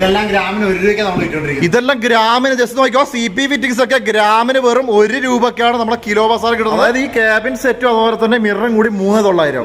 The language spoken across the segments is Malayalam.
ഇതെല്ലാം ഗ്രാമിന് ഒരു രൂപയ്ക്ക് നമ്മൾ ഇട്ടുകൊണ്ടിരിക്കുന്നത്. ഇതെല്ലാം ഗ്രാമിന് ജസ്റ്റ് നോക്കിയോ സി പി ഫിറ്റിംഗ്സ് ഒക്കെ ഗ്രാമിന് വെറും ഒരു രൂപക്കാണ് നമ്മളെ കിലോ ബസാർ കിട്ടുന്നത്. അതായത് ഈ ക്യാബിൻ സെറ്റും അതുപോലെ തന്നെ മിററും കൂടി മൂന്ന് തൊള്ളായിരം.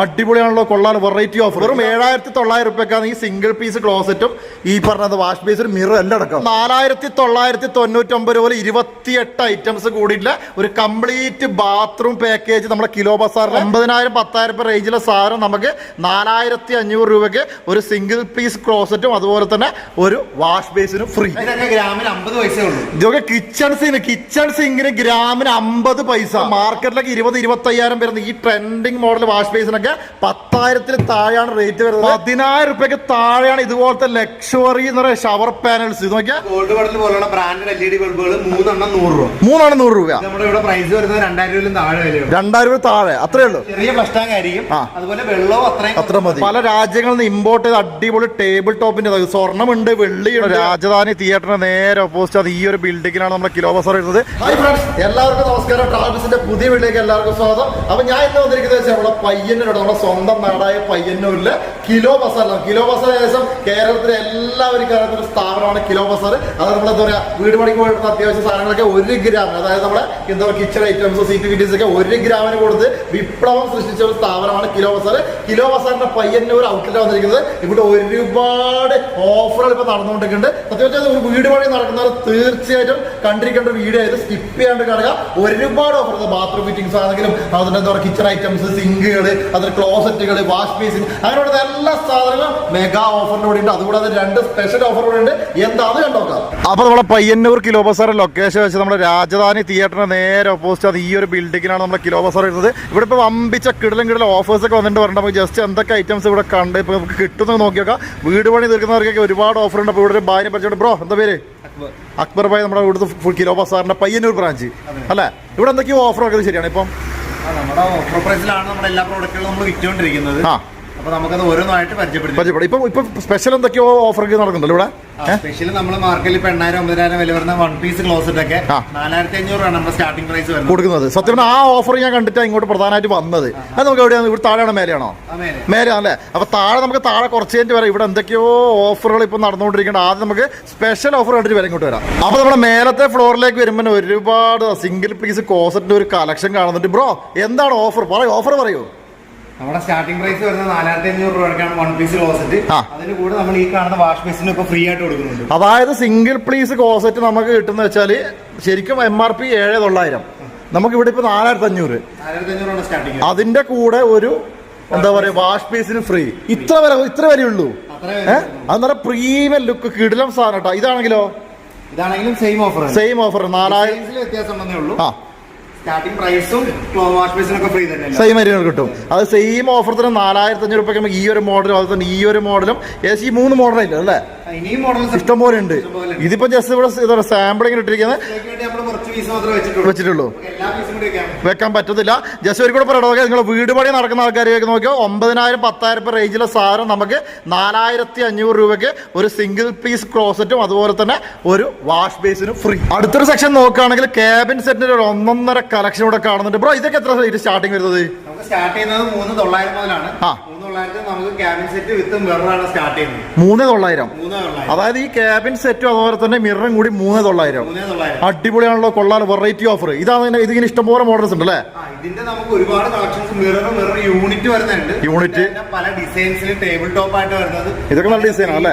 അടിപൊളിയാണല്ലോ കൊള്ളാൻ വെറൈറ്റി ഓഫർ വെറും ഏഴായിരത്തി തൊള്ളായിരം റുപ്യക്കാണ് ഈ സിംഗിൾ പീസ് ക്ലോസറ്റും ഈ പറഞ്ഞത് വാഷ് പീസും മിറർ എല്ലാം അടക്കം. നാലായിരത്തി തൊള്ളായിരത്തി തൊണ്ണൂറ്റൊമ്പത് പോലെ ഇരുപത്തിയെട്ട് ഐറ്റംസ് കൂടിയിട്ടുള്ള ഒരു കംപ്ലീറ്റ് ബാത്റൂം പാക്കേജ് നമ്മുടെ കിലോ ബസാറിൽ അമ്പതിനായിരം പത്തായിരം രൂപ റേഞ്ചിലെ സാധനം നമുക്ക് നാലായിരത്തി അഞ്ഞൂറ് രൂപയ്ക്ക് ഒരു സിംഗിൾ പീസ് ക്ലോസറ്റും അതുപോലെ തന്നെ ഒരു വാഷ് ബേസിന് ഫ്രീ ഗ്രാമിന് അമ്പത് പൈസ ഉള്ളൂ. ഇതൊക്കെ കിച്ചൺ സിങ് കിച്ചൺ സിങ്ങിന് ഗ്രാമിന് അമ്പത് പൈസ. മാർക്കറ്റിലൊക്കെ ഇരുപത് ഇരുപത്തി അയ്യായിരം വരുന്ന ഈ ട്രെൻഡിങ് മോഡൽ വാഷ് ബേസിനൊക്കെ പത്തായിരത്തിൽ താഴെയാണ് റേറ്റ് വരുന്നത്. പതിനായിരം റുപ്യക്ക് താഴെയാണ് ഇതുപോലത്തെ ലക്ഷറി എന്ന് പറയുക ഷവർ പാനൽസ് ഇത് നോക്കിയാൽ ഗോൾഡ് ബട്ടൽ പോലുള്ള ബ്രാൻഡഡ് എൽ ഇ ഡി ബൾബുകൾ മൂന്നെണ്ണം നൂറ് രൂപ. മൂന്നാണ് നൂറ് രൂപ ഇത് നമ്മുടെ ഇവിടെ പ്രൈസ് വരുന്നത് രണ്ടായിരം താഴെ രൂപ താഴെ. അത്രേ ഉള്ളൂ. ചെറിയ ടാങ്ക് ആയിരിക്കും. അതുപോലെ വെള്ളവും അത്രയും അത്ര മതി. പല രാജ്യങ്ങളിൽ നിന്ന് ഇമ്പോർട്ട് ചെയ്ത അടിപൊളി ടേബിൾ ടോപ്പിന്റെ സ്വർണമുണ്ട് വെള്ളിയുണ്ട്. രാജധാനി തിയേറ്ററിന് നേരെ ഓപ്പോസിറ്റ് അത് ഈ ഒരു ബിൽഡിങ്ങിലാണ് നമ്മുടെ കിലോ ബസർ വരുന്നത് ഹായ് ഫ്രണ്ട്സ് എല്ലാവർക്കും നമസ്കാരം. ട്രാവൽസിന്റെ പുതിയ വീട്ടിലേക്ക് എല്ലാവർക്കും സ്വാഗതം. അപ്പൊ ഞാൻ ഇന്ന് വന്നിരിക്കുന്നത് വെച്ചാൽ നമ്മുടെ പയ്യന്നൂരോട് നമ്മുടെ സ്വന്തം നാടായ പയ്യന്നൂരിൽ കിലോ ബസാറിലാണ് കിലോ ബസാർ ഏകദേശം കേരളത്തിലെ എല്ലാവരും കാണുന്ന ഒരു സ്ഥാപനമാണ് കിലോ ബസാർ അത് നമ്മൾ എന്താ പറയാ വീട് പണിക്ക് പോയിട്ട് അത്യാവശ്യ സാധനങ്ങളൊക്കെ ഒരു ഗ്രാമിന് അതായത് നമ്മുടെ എന്താ പറയുക കിച്ചൺ ഐറ്റംസ് സീറ്റ് കിറ്റീസ് ഒക്കെ ഒരു ഗ്രാമിന് കൊടുത്ത് വിപ്ലവം സൃഷ്ടിച്ച ഒരു സ്ഥാപനമാണ് കിലോ ബസാർ കിലോ ബസാറിന്റെ പയ്യന്നൂർ ഔട്ട്ലെറ്റ് വന്നിരിക്കുന്നത്. ഇവിടെ ഒരുപാട് ഓഫറുകൾ ഇപ്പൊ നടന്നുകൊണ്ടിരിക്കുന്നുണ്ട്. സത്യം വെച്ചാൽ ഒരു വീട് പണി നടക്കുന്നവർ തീർച്ചയായിട്ടും കണ്ടിരിക്കേണ്ട ഒരു വീഡിയോ ആയത് സ്കിപ്പ് ചെയ്യാണ്ട് കാണുക. ഒരുപാട് ഓഫർ ബാത്റൂം ഫിറ്റിംഗ്സ് ആണെങ്കിലും അതിന്റെ എന്താ പറയുക കിച്ചൺ ഐറ്റംസ് സിങ്കുകൾ അതിന് ക്ലോസറ്റുകൾ വാഷ് ബേസിൻ അങ്ങനെയുള്ള എല്ലാ സാധനങ്ങളും മെഗാ ഓഫറിന് ഉണ്ട്. അതുകൂടാതെ രണ്ട് സ്പെഷ്യൽ ഓഫർ കൂടെ ഉണ്ട്. എന്താ അത് കണ്ടോക്കാം അപ്പൊ നമ്മുടെ പയ്യന്നൂർ കിലോ ബസാർ ലൊക്കേഷൻ വെച്ച് നമ്മുടെ രാജധാനി തിയേറ്ററിന് നേരെ ഓപ്പോസിറ്റ് അത് ഈ ഒരു ബിൽഡിങ്ങിലാണ് നമ്മുടെ കിലോ ബസാർ വരുന്നത്. ഇവിടെ ഇപ്പോൾ വമ്പിച്ച കിടലും കിടലും ഓഫേഴ്സ് ഒക്കെ വന്നിട്ട് പറഞ്ഞിട്ട് ജസ്റ്റ് എന്തൊക്കെ ഐറ്റംസ് ഇവിടെ കണ്ട് ഇപ്പോൾ നമുക്ക് കിട്ടുന്നത് നോക്കി നോക്കാം വീട് പണി തീർക്കുന്നവർക്കൊക്കെ ഒരുപാട് ഓഫർ ഉണ്ട്. അപ്പോൾ ഇവിടെ ഒരു ഭാര്യ പരിചയം ബ്രോ എന്താ പേര്? അക്ബർ. ഭായി നമ്മുടെ ഇവിടുത്തെ ഫുൾ കിലോ ബസാറിന്റെ പയ്യന്നൂർ ബ്രാഞ്ച് അല്ലേ? ഇവിടെ എന്തൊക്കെയോ ഓഫർ ഒക്കെ ശരിയാണ് ഇപ്പം? നമ്മുടെ ഓഫർ പ്രൈസിലാണ് നമ്മുടെ എല്ലാ പ്രോഡക്റ്റുകളും നമ്മൾ വിറ്റുകൊണ്ടിരിക്കുന്നത്. ആ അപ്പൊ നമുക്കത് ഓരോന്നായിട്ട് പരിചയപ്പെടുത്തി. പരിചയപ്പെടും ഇപ്പം ഇപ്പം സ്പെഷ്യൽ എന്തൊക്കെയോ ഓഫർ ഒക്കെ നടക്കുന്നുണ്ടല്ലോ ഇവിടെ? സ്പെഷ്യൽ നമ്മൾ മാർക്കറ്റിൽ ഇപ്പൊ എണ്ണായിരം ഒമ്പതിനായിരം വില വരുന്ന വൺ പീസ് ക്ലോസറ്റ് ഒക്കെ. നാലായിരത്തി അഞ്ഞൂറാണ് നമ്മുടെ സ്റ്റാർട്ടിംഗ് പ്രൈസ് വരുന്നത്. കൊടുക്കുന്നത്. സത്യം ആ ഓഫർ ഞാൻ കണ്ടിട്ടാണ് ഇങ്ങോട്ട് പ്രധാനമായിട്ട് വന്നത്. അത് നമുക്ക് എവിടെയാണ്? ഇവിടെ താഴെയാണോ മേലെയാണോ? ആ, മേലെ. മേലെ അല്ലേ അപ്പൊ താഴെ നമുക്ക് താഴെ കുറച്ച് കഴിഞ്ഞിട്ട് വരാം. ഇവിടെ എന്തൊക്കെയോ ഓഫറുകൾ ഇപ്പൊ നടന്നുകൊണ്ടിരിക്കുന്നത് ആദ്യം നമുക്ക് സ്പെഷ്യൽ ഓഫർ കണ്ടിട്ട് വരാം ഇങ്ങോട്ട് വരാം. അപ്പൊ നമ്മുടെ മേലത്തെ ഫ്ലോറിലേക്ക് വരുമ്പോൾ ഒരുപാട് സിംഗിൾ പീസ് കോസറ്റിന്റെ ഒരു കളക്ഷൻ കാണുന്നുണ്ട്. ബ്രോ എന്താണ് ഓഫർ പറയൂ. ഓഫർ പറയൂ. നമ്മുടെ സ്റ്റാർട്ടിംഗ് പ്രൈസ് വരുന്നത് നാലായിരത്തി അഞ്ഞൂറ് രൂപയ്ക്കാണ് വൺ പീസ് ക്ലോസറ്റ്. അതിന് കൂടെ നമ്മൾ ഈ കാണുന്ന വാഷ് ബേസിന് ഇപ്പൊ ഫ്രീ ആയിട്ട് കൊടുക്കുന്നുണ്ട്. അതായത് സിംഗിൾ പീസ് കോസറ്റ് നമുക്ക് കിട്ടുന്ന വെച്ചാൽ ശരിക്കും എം ആർ പി ഏഴ് തൊള്ളായിരം. നമുക്ക് ഇവിടെ ഇപ്പൊ നാലായിരത്തി അഞ്ഞൂറ് അതിന്റെ കൂടെ ഒരു എന്താ പറയാ വാഷ് പീസിന് ഫ്രീ ഇത്ര വരെ ഇത്ര വരെ ഉള്ളൂ. ഏഹ് നല്ല പ്രീമിയം ലുക്ക് കിടിലം സാധനം കേട്ടോ ഇതാണെങ്കിലോ? ഇതാണെങ്കിലും സെയിം ഓഫർ സെയിം ഓഫർ നാലായിരം വ്യത്യാസം വന്നേ ഉള്ളൂ. ആ. സ്റ്റാർട്ടിംഗ് പ്രൈസും വാഷ് ബേസിനൊക്കെ ഫ്രീ തന്നെയല്ല? സെയിം അരികൾ കിട്ടും. അത് സെയിം ഓഫർ തന്നെ നാലായിരത്തി അഞ്ഞൂറ് രൂപയ്ക്ക് നമുക്ക് ഈ ഒരു മോഡലും അതുപോലെ തന്നെ ഈ ഒരു മോഡലും ഏകദേശം ഈ മൂന്ന് മോഡലില്ല അല്ലേ? ഇഷ്ടം പോലെ ഉണ്ട്. ഇതിപ്പോ ജസ്റ്റ് ഇവിടെ സാമ്പിളിങ്ങനെ ഇട്ടിരിക്കുന്നത്. വെച്ചിട്ടുള്ളൂ. വെക്കാൻ പറ്റത്തില്ല. ജസ്റ്റ് ഒരു കൂടെ പറയണം നിങ്ങൾ വീട് പണി നടക്കുന്ന ആൾക്കാരെയൊക്കെ നോക്കിയോ? ഒമ്പതിനായിരം പത്തായിരം രൂപ റേഞ്ചിലെ സാധനം നമുക്ക് നാലായിരത്തി അഞ്ഞൂറ് രൂപയ്ക്ക് ഒരു സിംഗിൾ പീസ് ക്ലോസറ്റും അതുപോലെ തന്നെ ഒരു വാഷ് ബേസിനും ഫ്രീ അടുത്തൊരു സെക്ഷൻ നോക്കുകയാണെങ്കിൽ ക്യാബിൻ സെറ്റിന്റെ ഒരു ഒന്നൊന്നര കളക്ഷൻ ഇവിടെ കാണുന്നുണ്ട്. ബ്രോ ഇതൊക്കെ എത്ര റേറ്റ് സ്റ്റാർട്ടിങ് വരുന്നത്? നമുക്ക് സ്റ്റാർട്ട് ചെയ്യുന്നത് മൂന്ന് തൊള്ളായിരം മുതലാണ്. ആ. മൂന്ന് തൊള്ളായിരം അതായത് ഈ ക്യാബിൻ സെറ്റും അതുപോലെ തന്നെ മിററും കൂടി മൂന്ന് തൊള്ളായിരം അടിപൊളിയാണല്ലോ കൊള്ളാൻ വെറൈറ്റി ഓഫർ ഇതാണ് ഇതിന് ഇതിങ്ങനെ ഇഷ്ടംപോലെ മോഡൽസ് ഉണ്ട് അല്ലേ ഇതിന്റെ നമുക്ക് ഒരുപാട് കളക്ഷൻസ് മിറർ മിറർ യൂണിറ്റ് വരുന്നുണ്ട്. യൂണിറ്റ് പല ഡിസൈൻസിൽ ടേബിൾ ടോപ്പ് ആയിട്ട് വരുന്നത്. ഇതൊക്കെ നല്ല ഡിസൈൻ ആണല്ലേ?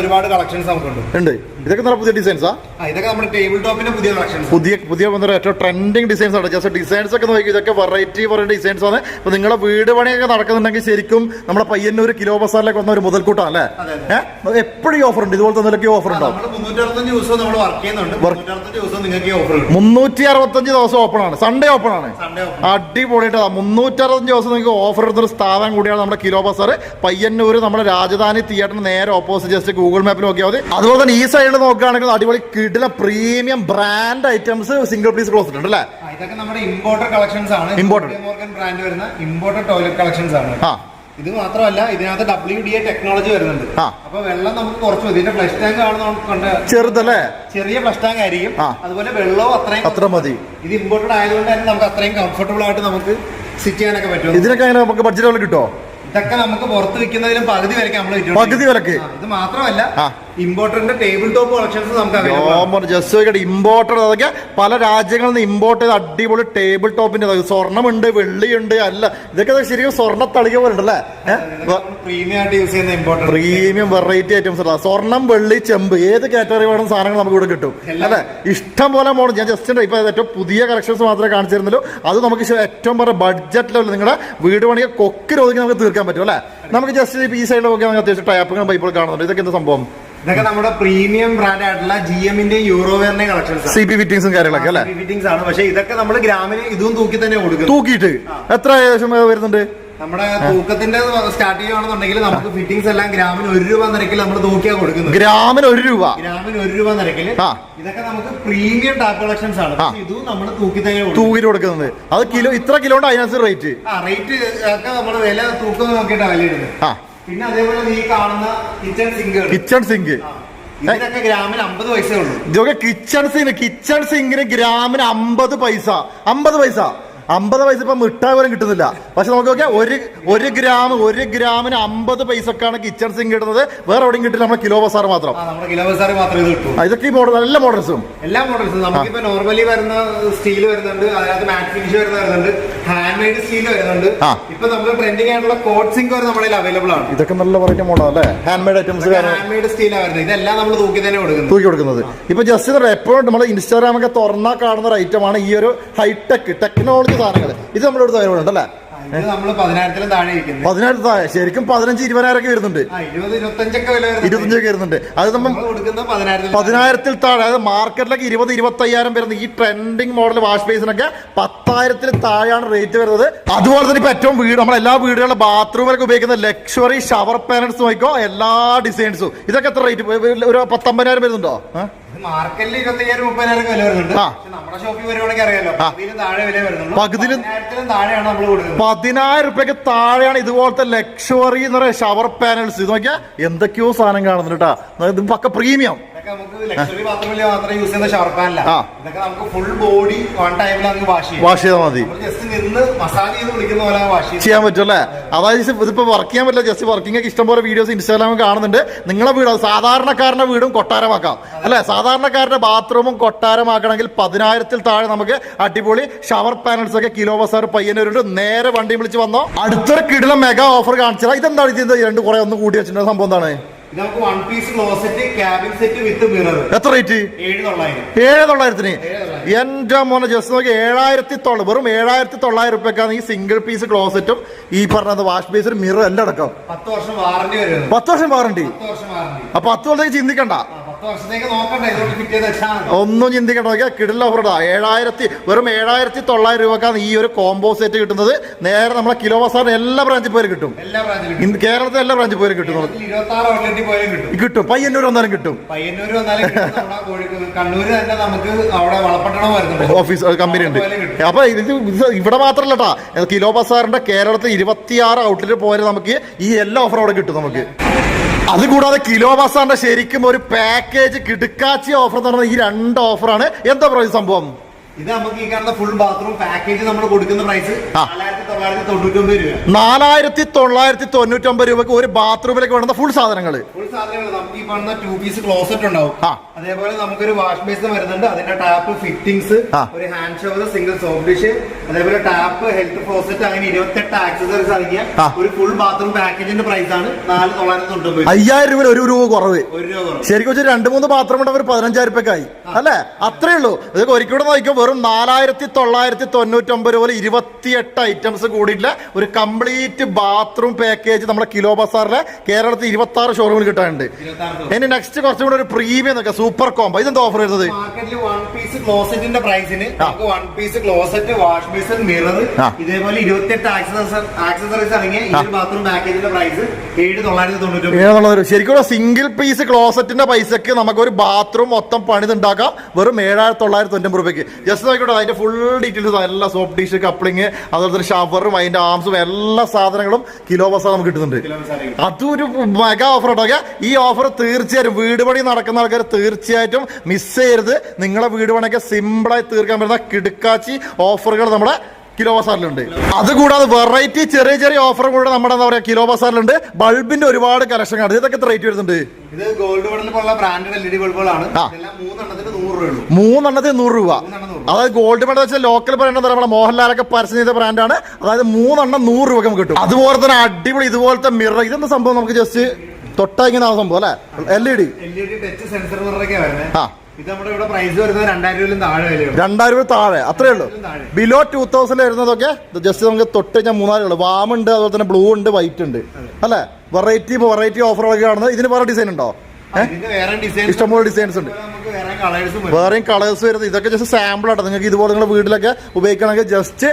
ഒരുപാട് കളക്ഷൻസ് നമുക്കുണ്ട്. ഉണ്ട്. ഇതൊക്കെ നല്ല പുതിയ ഡിസൈൻസാ ഇതൊക്കെ നമ്മുടെ ടേബിൾ ടോപ്പിന്റെ പുതിയ കളക്ഷൻസ് പുതിയ പുതിയ ഏറ്റവും ട്രെൻഡിങ് ഡിസൈൻസ് ആണ്. ജസ്റ്റ് ഡിസൈൻസ് ഒക്കെ നോക്കി ഇതൊക്കെ വെറൈറ്റി പറയുന്ന ഡിസൈൻസ് ആണ്. ഇപ്പൊ നിങ്ങളുടെ വീട് പണിയൊക്കെ നടക്കുന്നുണ്ടെങ്കിൽ ശരിക്കും നമ്മുടെ പയ്യന്നൂർ കിലോ ബസാറിലേക്ക് വന്ന ഒരു മുതൽക്കൂട്ടാണ് അല്ലേ? ഏഹ് എപ്പോഴും ഓഫർ ഉണ്ട് ഇതുപോലത്തെ എന്തെങ്കിലും ഓഫർ ഉണ്ടോ മുന്നൂറ്റി അറുപത്തഞ്ച് ദിവസം ഓപ്പൺ ആണ് സൺഡേ ഓപ്പൺ ആണ് അടിപൊളിയിട്ട് അടിപൊളിയായിട്ട് മുന്നൂറ്റി അറുപത്തഞ്ച് ദിവസം നിങ്ങൾക്ക് ഓഫർ എടുത്തൊരു സ്ഥാപനം കൂടിയാണ് നമ്മുടെ കിലോ ബസാർ. പയ്യന്നൂർ നമ്മുടെ രാജധാനി തിയേറ്ററിന് നേരെ ഓപ്പോസിറ്റ് ജസ്റ്റ് ഗൂഗിൾ മാപ്പിൽ നോക്കിയാൽ മതി. അതുപോലെ തന്നെ ഈ സൈഡിൽ നോക്കുകയാണെങ്കിൽ അടിപൊളി കിടില premium brand items single piece close ഉണ്ട് അല്ലേ? ഇതൊക്കെ നമ്മുടെ ഇമ്പോർട്ടർ കളക്ഷൻസ് ആണ്. ഇമ്പോർട്ടഡ് ബ്രാൻഡ് വരുന്ന ഇമ്പോർട്ടർ ടോയ്ലറ്റ് കളക്ഷൻസ് ആണ്. ആ. ഇത് മാത്രമല്ല ഇതിനകത്ത് ഡബ്ല്യു ഡി എ ടെക്നോളജി വരുന്നുണ്ട്. അപ്പൊ വെള്ളം നമുക്ക് കുറച്ച് മതി. ഇതിന്റെ ഫ്ലഷ് ടാങ്ക് ആണ് നമുക്ക് കണ്ട ചെറുതല്ലേ? ചെറിയ ഫ്ലഷ് ടാങ്ക് ആയിരിക്കും. അതുപോലെ വെള്ളവും അത്രയും അത്ര മതി. ഇത് ഇമ്പോർട്ടഡ് ആയതുകൊണ്ട് തന്നെ നമുക്ക് അത്രയും കംഫർട്ടബിൾ ആയിട്ട് നമുക്ക് സിറ്റ് ചെയ്യാനൊക്കെ പറ്റും. ഇതിനൊക്കെ അങ്ങനെ നമുക്ക് ബഡ്ജറ്റ് കിട്ടോ? ഇതൊക്കെ നമുക്ക് പുറത്ത് വിൽക്കുന്നതിലും പകുതി വരയ്ക്ക് നമ്മൾ പകുതി വിലക്ക്? ഇത് മാത്രമല്ല. ഇമ്പോർട്ടറിന്റെ ടേബിൾ ടോപ്പ് കളക്ഷൻസ് നമുക്ക് ജസ്റ്റ് നോക്കിയിട്ട് അതൊക്കെ പല രാജ്യങ്ങളിൽ നിന്ന് ഇമ്പോർട്ട് ചെയ്ത അടിപൊളി ടേബിൾ ടോപ്പിന്റെ സ്വർണമുണ്ട് വെള്ളിയുണ്ട് അല്ല ഇതൊക്കെ ശരിക്കും സ്വർണ തളിക പോലെ ഉണ്ടല്ലേ? പ്രീമിയം ഇമ്പോർട്ടർ വെറൈറ്റി ഐറ്റംസ് സ്വർണം വെള്ളി ചെമ്പ് ഏത് കാറ്റഗറി വേണം സാധനങ്ങൾ നമുക്ക് ഇവിടെ കിട്ടും. അല്ലെ? ഇഷ്ടം പോലെ മോഡൽ. ഞാൻ ജസ്റ്റ് ഇപ്പൊ ഏറ്റവും പുതിയ കളക്ഷൻസ് മാത്രമേ കാണിച്ചിരുന്നല്ലോ അത് നമുക്ക് ഏറ്റവും പറഞ്ഞ ബഡ്ജറ്റ് ലെവലിൽ നിങ്ങളുടെ വീട് പണിയെ കൊക്കിൽ ഒതുക്കി നമുക്ക് തീർക്കാൻ പറ്റും അല്ലെ? നമുക്ക് ജസ്റ്റ് ഈ സൈഡിലൊക്കെ നമുക്ക് അത്യാവശ്യം ടൈപ്പുകളും പൈപ്പുകൾ കാണുന്നുണ്ട്. ഇതൊക്കെ എന്താ സംഭവം? ഇതൊക്കെ നമ്മുടെ പ്രീമിയം ബ്രാൻഡ് ആയിട്ടുള്ള ജി എമ്മിന്റെ യൂറോവെയറിന്റെ കളക്ഷൻസ് സി പി ഫിറ്റിംഗ്സും കാര്യങ്ങളൊക്കെ അല്ലെ? ഫിറ്റിംഗ്സ് ആണ്. പക്ഷേ ഇതൊക്കെ നമ്മൾ ഗ്രാമിന് ഇതും തൂക്കി തന്നെ കൊടുക്കും തൂക്കിയിട്ട്? എത്ര ഏകദേശം വരുന്നുണ്ട്? നമ്മുടെ തൂക്കത്തിന്റെ സ്റ്റാർട്ട് ചെയ്യുകയാണെന്നുണ്ടെങ്കിൽ നമുക്ക് ഫിറ്റിംഗ്സ് എല്ലാം ഗ്രാമിന് ഒരു രൂപ നിരക്കിൽ നമ്മൾ തൂക്കിയാ കൊടുക്കുന്നത്. ഗ്രാമിന് ഒരു രൂപ? ഗ്രാമിന് ഒരു രൂപ നിരക്കിൽ ഇതൊക്കെ നമുക്ക് പ്രീമിയം ടാപ്പ് കളക്ഷൻസ് ആണ്. ഇതും നമ്മൾ തൂക്കി തന്നെ കൊടുക്കും തൂക്കിയിട്ട് കൊടുക്കുന്നത്. അത് കിലോ ഇത്ര കിലോ ഉണ്ട് അതിനനുസരിച്ച് റേറ്റ് ആ റേറ്റ് ഒക്കെ നമ്മൾ വില തൂക്കം നോക്കിയിട്ട് വില ഇടുന്നത്. ആ. പിന്നെ അതേപോലെ നീ കാണുന്ന കിച്ചൺ സിങ്ക് കിച്ചൺ സിങ്ക്. ഇതിനൊക്കെ ഗ്രാമിന് അമ്പത് പൈസ ഉള്ളൂ. ഇതൊക്കെ കിച്ചൺ സിങ്ക് കിച്ചൺ സിങ്കിന് ഗ്രാമിന് അമ്പത് പൈസ. അമ്പത് പൈസ. അമ്പത് പൈസ ഇപ്പൊ മിഠായി പോലും കിട്ടുന്നില്ല. പക്ഷെ നമുക്ക് നോക്കിയാൽ ഒരു ഒരു ഗ്രാം ഒരു ഗ്രാമിന് അമ്പത് പൈസക്കാണ് കിച്ചൺ സിങ്ക് കിട്ടുന്നത്. വേറെ എവിടെയും കിട്ടില്ല നമ്മുടെ കിലോ ബസാർ മാത്രം. നമ്മുടെ കിലോ ബസാർ മാത്രമേ ഇത് കിട്ടും. ഇതൊക്കെ ഈ മോഡൽ നല്ല മോഡൽസും എല്ലാ മോഡൽസും നമുക്ക് നമുക്കിപ്പോ നോർമലി വരുന്ന സ്റ്റീൽ വരുന്നുണ്ട് അതിനകത്ത് മാറ്റ് ഫിനിഷ് വരുന്ന വരുന്നുണ്ട്. ഹാൻഡ് മെയ്ഡ് സ്റ്റീൽ വരുന്നുണ്ട്. ഇപ്പൊ നമ്മൾ ട്രെൻഡിങ് ആയിട്ടുള്ള കോട്ട് സിങ്ക് വരെ നമ്മുടെ അവൈലബിൾ ആണ്. ഇതൊക്കെ നല്ല വെറൈറ്റി മോഡൽ അല്ലേ hand made items hand made സ്റ്റീലാണ് വരുന്നത്. ഇതെല്ലാം നമ്മൾ തൂക്കി തന്നെ കൊടുക്കുന്നത്. തൂക്കി കൊടുക്കുന്നത്. ഇപ്പൊ ജസ്റ്റ് എപ്പോഴും നമ്മൾ ഇൻസ്റ്റാഗ്രാം ഒക്കെ തുറന്നാൽ കാണുന്ന ഒരു ഐറ്റമാണ് ഈ ഒരു ഹൈടെക് ടെക്നോളജി സാധനങ്ങൾ ഇത് നമ്മുടെ അടുത്ത് അവൈലബിൾ ഉണ്ടല്ലേ? പതിനായിരത്തി താഴെ. ശരിക്കും പതിനഞ്ച് ഇരുപതിനായിരം ഒക്കെ വരുന്നുണ്ട്. ഇരുപത്തഞ്ചൊക്കെ വരുന്നുണ്ട്. അത് നമ്മൾ പതിനായിരത്തിൽ താഴെ. അതായത് മാർക്കറ്റിലൊക്കെ ഇരുപത് ഇരുപത്തയ്യായിരം വരുന്ന ഈ ട്രെൻഡിങ് മോഡൽ വാഷ് ബേസിനൊക്കെ പത്തായിരത്തിൽ താഴെയാണ് റേറ്റ് വരുന്നത്. അതുപോലെ തന്നെ ഇപ്പൊ ഏറ്റവും വീട് നമ്മൾ എല്ലാ വീടുകളിലും ബാത്റൂമിലൊക്കെ ഉപയോഗിക്കുന്ന ലക്ഷറി ഷവർ പാനൽസ് നോക്കിക്കോ എല്ലാ ഡിസൈൻസും ഇതൊക്കെ എത്ര റേറ്റ് ഒരു പത്തൊമ്പതിനായിരം വരുന്നുണ്ടോ? മാർക്കറ്റിൽ ഇരുപത്തയ്യായിരം മുപ്പതിനായിരം വില വരുന്നുണ്ട്. നമ്മുടെ ഷോപ്പിൽ വരുവാണെങ്കിൽ അറിയാലോ താഴെ വില വരുന്നുണ്ട് പകുതിയിലും- താഴെയാണ് നമ്മൾ കൊടുക്കുന്നത്. പതിനായിരം റുപ്യക്ക് താഴെയാണ് ഇതുപോലത്തെ ലക്ഷറി എന്ന് പറയുന്ന ഷവർ പാനൽസ് ഇത് നോക്കിയാൽ എന്തൊക്കെയോ സാധനം കാണുന്നുണ്ട് കേട്ടോ. ഇത് പക്ക പ്രീമിയം ഇതൊക്കെ നമുക്ക് ലക്ഷറി ബാത്റൂമിൽ മാത്രം യൂസ് ചെയ്യുന്ന ഷവർ പാനല്ല. ഇതൊക്കെ നമുക്ക് ഫുൾ ബോഡി വൺ ടൈമിൽ നമുക്ക് വാഷ് ചെയ്യാം വാഷ് ചെയ്താൽ മതി. ജസ്റ്റ് നിന്ന് മസാജ് ചെയ്ത് വിളിക്കുന്ന പോലെ വാഷ് ചെയ്യും ചെയ്യാൻ പറ്റും അല്ലേ? അതായത് ഇതിപ്പോ വർക്ക് ചെയ്യാൻ പറ്റില്ല. ജസ്റ്റ് വർക്കിംഗ് ഒക്കെ ഇഷ്ടംപോലെ വീഡിയോസ് ഇൻസ്റ്റാഗ്രാമിൽ കാണുന്നുണ്ട്. നിങ്ങളെ വീട് സാധാരണക്കാരന്റെ വീടും കൊട്ടാരമാക്കാം. അല്ലെ? സാധാരണക്കാരന്റെ ബാത്റൂമും കൊട്ടാരമാക്കണമെങ്കിൽ പതിനായിരത്തിൽ താഴെ നമുക്ക് അടിപൊളി ഷവർ പാനൽസ് ഒക്കെ കിലോ ബസാർ പയ്യന്നൂരുണ്ട്. നേരെ വണ്ടി വിളിച്ച് വന്നോ. അടുത്തൊരു കിടിലം മെഗാ ഓഫർ കാണിച്ചാൽ ഇതെന്താണ് ഇത്? രണ്ട് കുറെ ഒന്ന് കൂട്ടി വെച്ചിട്ടുള്ള സംഭവം എന്താണ്? ഇത് നമുക്ക് one piece closet cabin set with mirror എത്ര റേറ്റ് ഏഴ് തൊള്ളായിരം. തൊള്ളായിരത്തിന്? എന്റെ മോനെ ജസ്റ്റ് നോക്കി ഏഴായിരത്തി തൊള്ള വെറും ഏഴായിരത്തി തൊള്ളായിരം റുപ്യക്കാണ് ഈ സിംഗിൾ പീസ് ക്ലോസറ്റും ഈ പറഞ്ഞത് വാഷ് ബേസിൽ മിറർ എല്ലാം അടക്കം. പത്ത് വർഷം വാറണ്ടി പത്ത് വർഷം വാറണ്ടി വർഷം അപ്പൊ പത്ത് വർഷത്തേക്ക് ചിന്തിക്കണ്ട. ഒന്നും ചിന്തിക്കണ്ട നോക്കിയാൽ കിടില ഓഫർ ഇടാ ഏഴായിരത്തി വെറും ഏഴായിരത്തി തൊള്ളായിരം രൂപക്കാണ് ഈ ഒരു കോംബോ സെറ്റ് കിട്ടുന്നത്. നേരെ നമ്മളെ കിലോ ബസാറിന് എല്ലാ ബ്രാഞ്ചിൽ പോയാലും കിട്ടും. കേരളത്തിൽ കേരളത്തിലെ എല്ലാ ബ്രാഞ്ചിൽ പോയാലും കിട്ടും കിട്ടും. പയ്യന്നൂർ വന്നാലും കിട്ടും. ഓഫീസ് കമ്പനി ഉണ്ട്. അപ്പൊ ഇത് ഇത് ഇവിടെ മാത്രല്ല കേട്ടാ കിലോ ബസാറിന്റെ കേരളത്തിൽ ഇരുപത്തിയാറ് ഔട്ട്ലെറ്റ് പോയാലും നമുക്ക് ഈ എല്ലാ ഓഫറും അവിടെ കിട്ടും നമുക്ക്. അതുകൂടാതെ കിലോ ബസാറിന്റെ ശരിക്കും ഒരു പാക്കേജ് കിടുക്കാച്ചി ഓഫർ എന്ന് പറഞ്ഞാൽ ഈ രണ്ട് ഓഫറാണ് എന്താ പറയുക സംഭവം? ഇത് നമുക്ക് ഈ കാണുന്ന ഫുൾ ബാത്റൂം പാക്കേജ് നമ്മൾ കൊടുക്കുന്ന പ്രൈസ്. നാലായിരത്തി തൊള്ളായിരത്തി തൊണ്ണൂറ്റൊമ്പത് രൂപക്ക് ഒരു ബാത്റൂമിലേക്ക് വേണ്ട ഫുൾ സാധനങ്ങൾ ഫുൾ സാധനങ്ങൾ നമുക്ക് ഈ പറഞ്ഞ ടു പീസ് ക്ലോസറ്റ് ഉണ്ടാവും. അതേപോലെ നമുക്കൊരു വാഷ് ബേസ് വരുന്നുണ്ട്. അതിന്റെ ടാപ്പ് ഫിറ്റിംഗ്സ് ഒരു hand shower single soap dish അതേപോലെ ടാപ്പ് ഹെൽത്ത് ക്ലോസറ്റ് അങ്ങനെ ഇരുപത്തെട്ട് ആക്സസറീസ് അടങ്ങിയ. ഒരു ഫുൾ ബാത്റൂം പാക്കേജിന്റെ പ്രൈസ് ആണ് നാല് തൊള്ളായിരത്തി തൊണ്ണൂറ്റി അയ്യായിരം രൂപ ഒരു രൂപ കുറവ്. ശരിക്കും വെച്ചാൽ രണ്ട് മൂന്ന് ബാത്റൂം ഉണ്ടവർ ഒരു പതിനഞ്ചായിരം രൂപക്കായി അല്ലേ? അത്രേ ഉള്ളൂ. ഇതൊക്കെ ഒരിക്കലും നോക്കിയോ വെറും നാലായിരത്തി തൊള്ളായിരത്തി തൊണ്ണൂറ്റൊമ്പത് രൂപ പോലെ ഇരുപത്തിയെട്ട് ഐറ്റംസ് കൂടിയിട്ടുള്ള ഒരു കംപ്ലീറ്റ് ബാത്റൂം പാക്കേജ് നമ്മുടെ കിലോ ബസാറിലെ കേരളത്തിൽ ഇരുപത്തി ആറ് ഷോറൂമിൽ കിട്ടാനുണ്ട്. ഇനി നെക്സ്റ്റ് കുറച്ചും കൂടെ ഒരു പ്രീമിയം നോക്കാം. സൂപ്പർ കോംബോ ഇതെന്താ ഓഫർ ചെയ്തത് വൺ പീസ് ക്ലോസറ്റിന്റെ പ്രൈസിന് നമുക്ക് one piece closet wash basin mirror ഇതേപോലെ ഇരുപത്തെട്ട് ആക്സസറീസ് അടങ്ങിയ ഈ ഒരു ബാത്റൂം പാക്കേജിന്റെ പ്രൈസ് ഏഴ് തൊള്ളായിരത്തി തൊണ്ണൂറ്റി ശരിക്കും സിംഗിൾ പീസ് ക്ലോസറ്റിന്റെ പൈസക്ക് നമുക്ക് ഒരു ബാത്റൂം മൊത്തം പണിതുണ്ടാക്കാം. വെറും ഏഴായിരത്തി തൊള്ളായിരത്തി തൊണ്ണൂറ് രൂപയ്ക്ക്. ജസ്റ്റ് നോക്കിക്കോട്ടെ അതിന്റെ ഫുൾ ഡീറ്റെയിൽസ് എല്ലാ സോപ്പ് ഡിഷ് കപ്ലിങ് അതുപോലെ തന്നെ ഷവറും അതിന്റെ ആംസും എല്ലാ സാധനങ്ങളും കിലോ ബസ് നമുക്ക് കിട്ടുന്നുണ്ട്. അതൊരു മെഗാ ഓഫർ കേട്ടോ ഈ ഓഫർ തീർച്ചയായിട്ടും വീട് പണി നടക്കുന്ന ആൾക്കാർ തീർച്ചയായിട്ടും മിസ് ചെയ്യരുത്. നിങ്ങളെ വീട് പണിയൊക്കെ സിമ്പിളായി തീർക്കാൻ പറ്റുന്ന കിടുക്കാച്ചി ഓഫറുകൾ നമ്മുടെ കിലോ ബസാറിലുണ്ട്. അതുകൂടാതെ വെറൈറ്റി ചെറിയ ചെറിയ ഓഫറും കൂടെ നമ്മുടെ എന്താ പറയാ കിലോ ബസാറിലുണ്ട്. ബൾബിന്റെ ഒരുപാട് കളക്ഷൻ ആണ് ഇതൊക്കെ എത്ര റേറ്റ് വരുന്നുണ്ട്? ഇത് ഗോൾഡ് മെഡൽ പോലുള്ള ബ്രാൻഡഡ് എൽ ഇ ഡി ബൾബുകളാണ് ഇതെല്ലാം മൂന്നെണ്ണത്തിന് നൂറ് രൂപ. അതായത് ഗോൾഡ് മെഡൽ വെച്ചാൽ ലോക്കൽ ബ്രാൻഡ് എന്താ നമ്മുടെ മോഹൻലാലൊക്കെ പരസ്യം ചെയ്ത ബ്രാൻഡാണ് അതായത് മൂന്നെണ്ണം നൂറ് രൂപ നമുക്ക് കിട്ടും. അതുപോലെ തന്നെ അടിപൊളി ഇതുപോലത്തെ മിറർ ഇതെന്താ സംഭവം നമുക്ക് ജസ്റ്റ് തൊട്ടായിങ്ങനെ ആ സംഭവം അല്ലെ? L E D L E D touch sensor മിററൊക്കെ ആ. രണ്ടായിരം രൂപ താഴെ അത്രേ ഉള്ളൂ. ബിലോ ടൂ തൗസൻഡ് വരുന്നതൊക്കെ ജസ്റ്റ് നമുക്ക് തൊട്ട് കഴിഞ്ഞാൽ മൂന്നാലേ ഉള്ളൂ. വാം ഉണ്ട് അതുപോലെ തന്നെ ബ്ലൂ ഉണ്ട് വൈറ്റ് ഉണ്ട്. അല്ലെ? വെറൈറ്റി വെറൈറ്റി ഓഫറുകളൊക്കെ കാണുന്നത്. ഇതിന് വേറെ ഡിസൈൻ ഉണ്ടോ? ഇഷ്ടംപോലെ ഡിസൈൻസ് ഉണ്ട്. വേറെയും കളേഴ്സ് വരുന്നത്. ഇതൊക്കെ ജസ്റ്റ് സാമ്പിൾ ആട്ടോ. നിങ്ങൾക്ക് ഇതുപോലെ നിങ്ങളുടെ വീട്ടിലൊക്കെ ഉപയോഗിക്കണമെങ്കിൽ ജസ്റ്റ്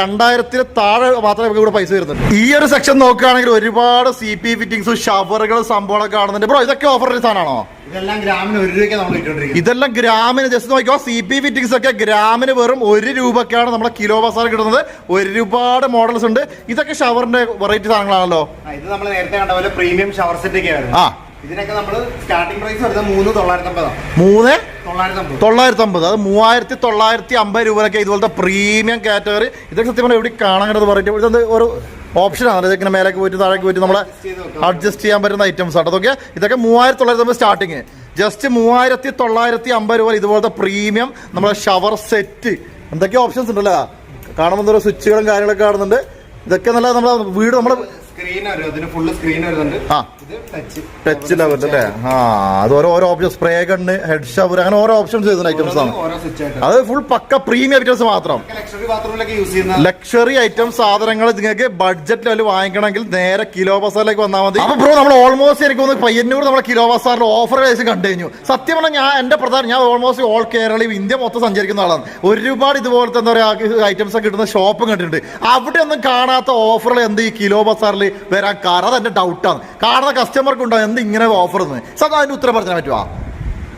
രണ്ടായിരത്തിൽ താഴെ മാത്രമേ നമുക്ക് ഇവിടെ പൈസ വരുന്നുണ്ട് ഈ ഒരു സെക്ഷൻ നോക്കുകയാണെങ്കിൽ ഒരുപാട് സി പി ഫിറ്റിംഗ്സും ഷവറുകൾ സംഭവങ്ങളൊക്കെ കാണുന്നുണ്ട്. ബ്രോ ഇതൊക്കെ ഓഫർ സാധനമാണോ? ഇതെല്ലാം ഗ്രാമിന് ഒരു രൂപയ്ക്ക് നമ്മൾ ഇട്ടുകൊണ്ടിരിക്കുന്നത്. ഇതെല്ലാം ഗ്രാമിന് ജസ്റ്റ് നോക്കിയോ സി പി ഫിറ്റിംഗ്സ് ഒക്കെ ഗ്രാമിന് വെറും ഒരു രൂപക്കാണ് നമ്മളെ കിലോ ബസാർ കിട്ടുന്നത്. ഒരുപാട് മോഡൽസ് ഉണ്ട്. ഇതൊക്കെ ഷവറിന്റെ വെറൈറ്റി സാധനങ്ങളാണല്ലോ. ഇത് നമ്മൾ നേരത്തെ കണ്ട പോലെ പ്രീമിയം ഷവർ സെറ്റ് ഒക്കെ ആയിരുന്നു. ആ. ഇതിനൊക്കെ നമ്മൾ സ്റ്റാർട്ടിംഗ് പ്രൈസ് വരുന്നത് മൂന്ന് തൊള്ളായിരത്തി അമ്പതാണ് മൂന്ന്? തൊള്ളായിരത്തി അമ്പത് അത് മൂവായിരത്തി തൊള്ളായിരത്തി അമ്പത് രൂപയൊക്കെ ഇതുപോലത്തെ പ്രീമിയം കാറ്റഗറി ഇതൊക്കെ സത്യം പറഞ്ഞാൽ എവിടെ കാണാൻ കിട്ടുന്നത് പറഞ്ഞിട്ട് ഒരു ഓപ്ഷനാണ് ഇതൊക്കെ മേലേക്ക് പോയിട്ട് താഴേക്ക് പോയിട്ട് നമ്മളെ അഡ്ജസ്റ്റ് ചെയ്യാൻ പറ്റുന്ന ഐറ്റംസ് ആണ്. അതൊക്കെ ഇതൊക്കെ മൂവായിരത്തി തൊള്ളായിരത്തി സ്റ്റാർട്ടിങ് ജസ്റ്റ് മൂവായിരത്തി തൊള്ളായിരത്തി അമ്പത് രൂപ ഇതുപോലത്തെ പ്രീമിയം നമ്മളെ ഷവർ സെറ്റ് എന്തൊക്കെ ഓപ്ഷൻസ് ഉണ്ടല്ലോ. കാണുമ്പോൾ ഓരോ സ്വിച്ചുകളും കാര്യങ്ങളൊക്കെ കാണുന്നുണ്ട്. ഇതൊക്കെ നല്ല നമ്മുടെ വീട് നമ്മുടെ സ്ക്രീൻ വരും അതിന് ഫുള്ള് സ്ക്രീൻ വരുന്നുണ്ട്. ആ. ടച്ച് ടച്ച് ലെവൽ അല്ലേ? ആ അത് ഓരോ ഓരോ ഓപ്ഷൻ സ്പ്രേ കണ്ണ് ഹെഡ് ഷവർ അങ്ങനെ ഓരോ ഓപ്ഷൻസ് ചെയ്യുന്ന ഐറ്റംസ് ആണ്. അത് ഫുൾ പക്ക പ്രീമിയം ഐറ്റംസ് മാത്രം. ലക്ഷറി ഐറ്റം സാധനങ്ങൾ നിങ്ങൾക്ക് ബഡ്ജറ്റ് ലെവൽ വാങ്ങിക്കണമെങ്കിൽ നേരെ കിലോ ബസാറിലേക്ക് വന്നാൽ മതി. അപ്പൊ ബ്രോ നമ്മൾ ഓൾമോസ്റ്റ് എനിക്ക് തോന്നുന്നു പയ്യന്നൂർ നമ്മളെ കിലോ ബസാറിൽ ഓഫർ പ്രൈസ് കണ്ടു കഴിഞ്ഞു. സത്യം പറഞ്ഞാൽ ഞാൻ എന്റെ പ്രധാന ഞാൻ ഓൾമോസ്റ്റ് ഓൾ കേരളയും ഇന്ത്യ മൊത്തം സഞ്ചരിക്കുന്ന ആളാണ്. ഒരുപാട് ഇതുപോലത്തെ എന്താ പറയുക ഐറ്റംസ് ഒക്കെ കിട്ടുന്ന ഷോപ്പ് കണ്ടിട്ടുണ്ട്. അവിടെ ഒന്നും കാണാത്ത ഓഫറുകൾ എന്ത് ഈ കിലോ ബസാറിൽ വരാൻ കാരണം? അത് എന്റെ ഡൗട്ടാണ് കാണുന്ന കസ്റ്റമർക്ക് ഉണ്ടാവും. എന്ത് ഇങ്ങനെ ഓഫർ എന്ന്? സാധാ അതിന്റെ ഉത്തരം പറഞ്ഞാൽ പറ്റുമോ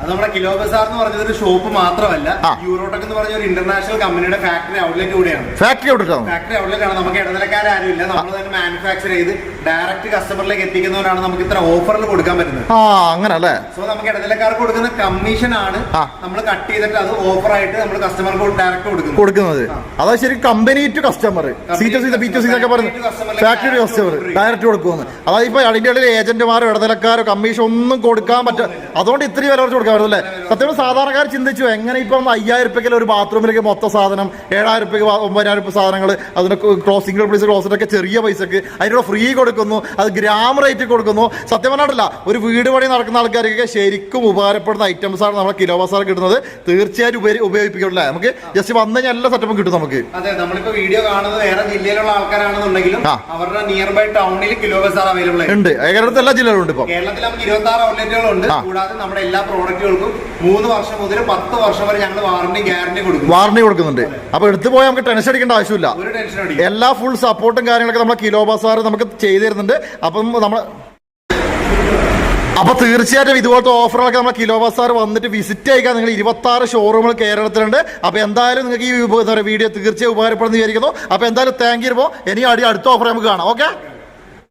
അത് നമ്മുടെ കിലോ ബസാർ എന്ന് പറഞ്ഞത് ഒരു ഷോപ്പ് മാത്രമല്ല. യൂറോടെക് എന്ന് പറഞ്ഞ ഒരു ഇന്റർനാഷണൽ കമ്പനിയുടെ ഫാക്ടറി ഔട്ട്ലെറ്റ് കൂടിയാണ്. ഫാക്ടറി എവിടെയാണ് ഫാക്ടറി ഔട്ട്ലെറ്റ് ആണ് നമുക്ക് ഇടനിലക്കാരും ഇല്ല. നമ്മൾ തന്നെ മാനുഫാക്ചർ ചെയ്ത് ഡയറക്റ്റ് കസ്റ്റമറിലേക്ക് എത്തിക്കുന്നവരാണ് നമുക്ക് ഇത്ര ഓഫറിൽ കൊടുക്കാൻ പറ്റുന്നത്. ആ അങ്ങനെ അല്ലേ സോ നമുക്ക് ഇടനിലക്കാർക്ക് കൊടുക്കുന്ന കമ്മീഷൻ ആണ് നമ്മൾ കട്ട് ചെയ്തിട്ട് അത് ഓഫർ ആയിട്ട് നമ്മൾ കസ്റ്റമർക്ക് ഡയറക്റ്റ് കൊടുക്കുന്നത്. കൊടുക്കുന്നത്. അതായത് ശരി company to customer C to C B to C എന്നൊക്കെ പറയുന്നത് ഫാക്ടറി ടു കസ്റ്റമർ ഡയറക്റ്റ് കൊടുക്കുന്നു. അതായത് ഇപ്പൊ അതിന്റെ ഇടയിൽ ഏജന്റുമാരോ ഇടനിലക്കാരോ കമ്മീഷൻ ഒന്നും കൊടുക്കാൻ പറ്റും അതുകൊണ്ട് ഇത്രയും വില കുറച്ച് കൊടുക്കാൻ പറ്റില്ല സത്യം സാധാരണക്കാർ ചിന്തിച്ചു എങ്ങനെ ഇപ്പം അയ്യായിരം രൂപയ്ക്ക് ഒരു ബാത്റൂമിലേക്ക് മൊത്ത സാധനം ഏഴായിരം രൂപയ്ക്ക് ഒമ്പതിനായിരം രൂപ സാധനങ്ങൾ അതിന് ക്ലോസ് സിംഗിൾ പ്ലേസ് ക്ലോസറ്റൊക്കെ ചെറിയ പൈസക്ക് അതിനോട് ഫ്രീ കൊടുക്കുന്നു അത് ഗ്രാം റേറ്റ് കൊടുക്കുന്നു. സത്യം പറഞ്ഞിട്ടില്ല ഒരു വീട് പണി നടക്കുന്ന ആൾക്കാർക്കൊക്കെ ശരിക്കും ഉപകാരപ്പെടുന്ന ഐറ്റംസ് ആണ് നമ്മുടെ കിലോ ബസാർ കിട്ടുന്നത്. തീർച്ചയായും ഉപയോഗി ഉപയോഗിപ്പിക്കുള്ളൂ നമുക്ക് ജസ്റ്റ് വന്നു കഴിഞ്ഞാൽ എല്ലാ സെറ്റപ്പും കിട്ടും നമുക്ക്. അതെ നമ്മളിപ്പോ വീഡിയോ കാണുന്നത് വേറെ ജില്ലയിലുള്ള ആൾക്കാരാണെന്നുണ്ടെങ്കിലും. അവരുടെ നിയർ ബൈ ടൗണിൽ കിലോ ബസാർ അവൈലബിൾ ഉണ്ട്. കേരളത്തിൽ എല്ലാ ജില്ലകളും ഉണ്ട് ഇപ്പൊ. കേരളത്തിൽ നമുക്ക് ഇരുപത്തി ആറ് ഔട്ട്ലെറ്റുകളുണ്ട് ഉണ്ട് കൂടാതെ നമ്മുടെ എല്ലാ പ്രോഡക്റ്റുകൾക്കും മൂന്ന് വർഷം മുതൽ പത്ത് വർഷം വരെ ഞങ്ങൾ വാറണ്ടി ഗ്യാരണ്ടി കൊടുക്കും. വാറണ്ടി കൊടുക്കുന്നുണ്ട്. അപ്പൊ എടുത്തു പോയാൽ നമുക്ക് ടെൻഷൻ അടിക്കേണ്ട ആവശ്യമില്ല. ഒരു ടെൻഷൻ അടിക്കും. എല്ലാ ഫുൾ സപ്പോർട്ടും കാര്യങ്ങളൊക്കെ നമ്മളെ കിലോ ബസാർ നമുക്ക് ചെയ്തു തരുന്നുണ്ട്. അപ്പം നമ്മൾ അപ്പൊ തീർച്ചയായിട്ടും ഇതുപോലത്തെ ഓഫറുകളൊക്കെ നമ്മളെ കിലോ ബസാർ വന്നിട്ട് വിസിറ്റ് ചെയ്യുക. നിങ്ങൾ ഇരുപത്തി ആറ് ഷോറൂമുകൾ കേരളത്തിലുണ്ട്. അപ്പൊ എന്തായാലും നിങ്ങൾക്ക് ഈ എന്താ പറയുക വീഡിയോ തീർച്ചയായും ഉപകാരപ്പെടുന്ന വിചാരിക്കുന്നു. അപ്പൊ എന്തായാലും താങ്ക് യു ഇനി അടി അടുത്ത ഓഫർ നമുക്ക് കാണാം. ഓക്കെ